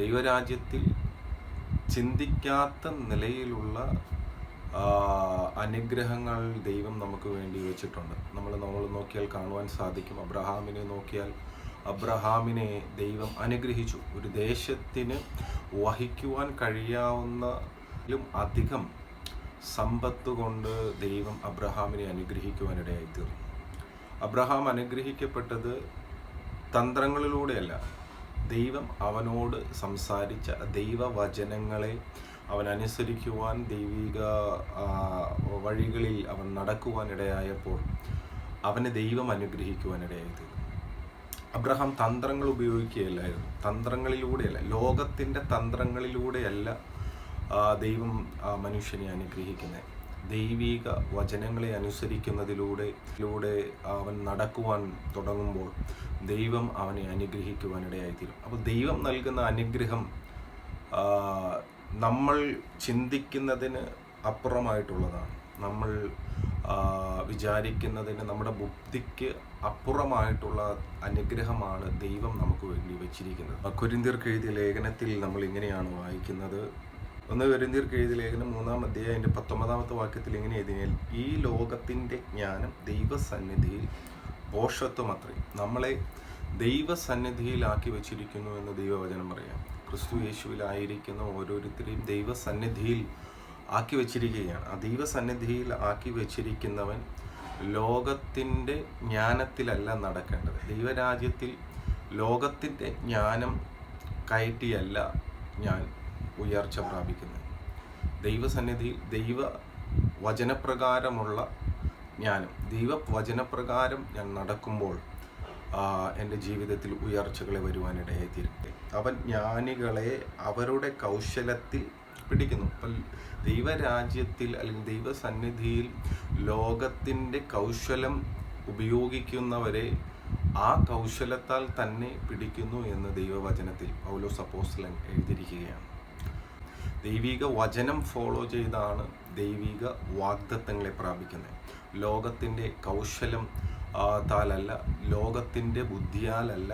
ദൈവരാജ്യത്തിൽ ചിന്തിക്കാത്ത നിലയിലുള്ള അനുഗ്രഹങ്ങൾ ദൈവം നമുക്ക് വേണ്ടി വെച്ചിട്ടുണ്ട്. നമ്മൾ നമ്മൾ നോക്കിയാൽ കാണുവാൻ സാധിക്കും. അബ്രഹാമിനെ നോക്കിയാൽ അബ്രഹാമിനെ ദൈവം അനുഗ്രഹിച്ചു. ഒരു ദേശത്തിന് വഹിക്കുവാൻ കഴിയാവുന്നതിലും അധികം സമ്പത്ത് കൊണ്ട് ദൈവം അബ്രഹാമിനെ അനുഗ്രഹിക്കുവാനിടയായി തീർന്നു അബ്രഹാം അനുഗ്രഹിക്കപ്പെട്ടത് തന്ത്രങ്ങളിലൂടെയല്ല. ദൈവം അവനോട് സംസാരിച്ച ദൈവവചനങ്ങളെ അവൻ അനുസരിക്കുവാൻ ദൈവിക വഴികളിൽ അവൻ നടക്കുവാനിടയായപ്പോൾ അവന് ദൈവം അനുഗ്രഹിക്കുവാനിടയായി തീർന്നു. അബ്രഹാം തന്ത്രങ്ങൾ ഉപയോഗിക്കുകയല്ലായിരുന്നു. തന്ത്രങ്ങളിലൂടെയല്ല ലോകത്തിന്റെ തന്ത്രങ്ങളിലൂടെയല്ല ദൈവം മനുഷ്യനെ അനുഗ്രഹിക്കുന്നത്. ദൈവിക വചനങ്ങളെ അനുസരിക്കുന്നതിലൂടെ ലൂടെ അവൻ നടക്കുവാൻ തുടങ്ങുമ്പോൾ ദൈവം അവനെ അനുഗ്രഹിക്കുവാനിടയായിത്തീരും. അപ്പോൾ ദൈവം നൽകുന്ന അനുഗ്രഹം നമ്മൾ ചിന്തിക്കുന്നതിന് അപ്പുറമായിട്ടുള്ളതാണ്. നമ്മൾ വിചാരിക്കുന്നതിന് നമ്മുടെ ബുദ്ധിക്ക് അപ്പുറമായിട്ടുള്ള അനുഗ്രഹമാണ് ദൈവം നമുക്ക് വേണ്ടി വച്ചിരിക്കുന്നത്. കുരിന്തിർക്ക് എഴുതിയ ലേഖനത്തിൽ നമ്മൾ ഇങ്ങനെയാണ് വായിക്കുന്നത്. ഒന്ന് വരുന്നീർക്ക് എഴുതി ലേഖനം മൂന്നാം അധ്യായം അതിന്റെ പത്തൊമ്പതാമത്തെ വാക്യത്തിൽ ഇങ്ങനെ എഴുതിയാൽ ഈ ലോകത്തിന്റെ ജ്ഞാനം ദൈവസന്നിധിയിൽ പോഷത്വമത്രേ നമ്മളെ ദൈവസന്നിധിയിലാക്കി വെച്ചിരിക്കുന്നു എന്ന് ദൈവവചനം പറയാം. ക്രിസ്തു യേശുവിലായിരിക്കുന്ന ഓരോരുത്തരെയും ദൈവസന്നിധിയിൽ ആക്കി വെച്ചിരിക്കുകയാണ്. ആ ദൈവസന്നിധിയിൽ ആക്കി വെച്ചിരിക്കുന്നവൻ ലോകത്തിന്റെ ജ്ഞാനത്തിലല്ല നടക്കേണ്ടത്. ദൈവരാജ്യത്തിൽ ലോകത്തിന്റെ ജ്ഞാനം കയറ്റിയല്ല ഞാൻ. ഉയർച്ച പ്രാപിക്കുന്നത്. ദൈവസന്നിധിയിൽ ദൈവ വചനപ്രകാരമുള്ള ജ്ഞാനം ദൈവ വചനപ്രകാരം ഞാൻ നടക്കുമ്പോൾ എന്റെ ജീവിതത്തിൽ ഉയർച്ചകളെ വരുവാനിടയായിത്തീരട്ടെ അവൻ ജ്ഞാനികളെ അവരുടെ കൗശലത്തിൽ പിടിക്കുന്നു. അപ്പം ദൈവരാജ്യത്തിൽ അല്ലെങ്കിൽ ദൈവസന്നിധിയിൽ ലോകത്തിന്റെ കൗശലം ഉപയോഗിക്കുന്നവരെ ആ കൗശലത്താൽ തന്നെ പിടിക്കുന്നു എന്ന് ദൈവവചനത്തിൽ പൗലോസ് അപ്പോസ്ലൻ എഴുതിയിരിക്കുകയാണ്. ദൈവിക വചനം ഫോളോ ചെയ്താണ് ദൈവിക വാഗ്ദത്തങ്ങളെ പ്രാപിക്കുന്നത്. ലോകത്തിന്റെ കൗശലം താലല്ല ലോകത്തിന്റെ ബുദ്ധിയാലല്ല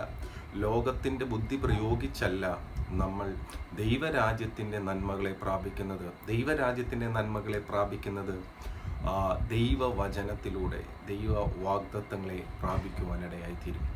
ലോകത്തിന്റെ ബുദ്ധി പ്രയോഗിച്ചല്ല നമ്മൾ ദൈവരാജ്യത്തിന്റെ നന്മകളെ പ്രാപിക്കുന്നത്. ദൈവരാജ്യത്തിന്റെ നന്മകളെ പ്രാപിക്കുന്നത് ദൈവ ദൈവവചനത്തിലൂടെ ദൈവ വാഗ്ദത്തങ്ങളെ പ്രാപിക്കുവാനിടയായിത്തീരും.